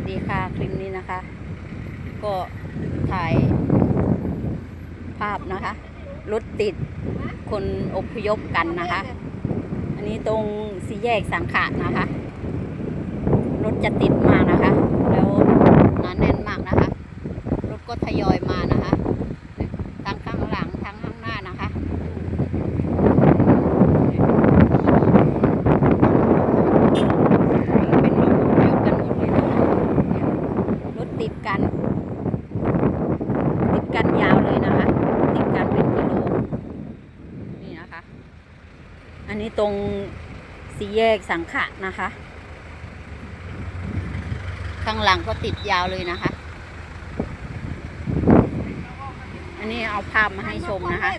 วัสดีค่ะคลิปนี้นะคะ ก็ถ่ายภาพนะคะรถติดคนอพยพกันนะคะ อันนี้ตรงสี่แยกสังขะนะคะรถจะติดมานะคะ แล้วหนาแน่นมากนะคะ รถก็ทยอยมานะคะ ติดกัน ติดกันยาวเลยนะคะ ติดกันเป็นกิโลนี่นะคะ อันนี้ตรงสี่แยกสังขะนะคะ ข้างหลังก็ติดยาวเลยนะคะ อันนี้เอาภาพมาให้ชมนะคะ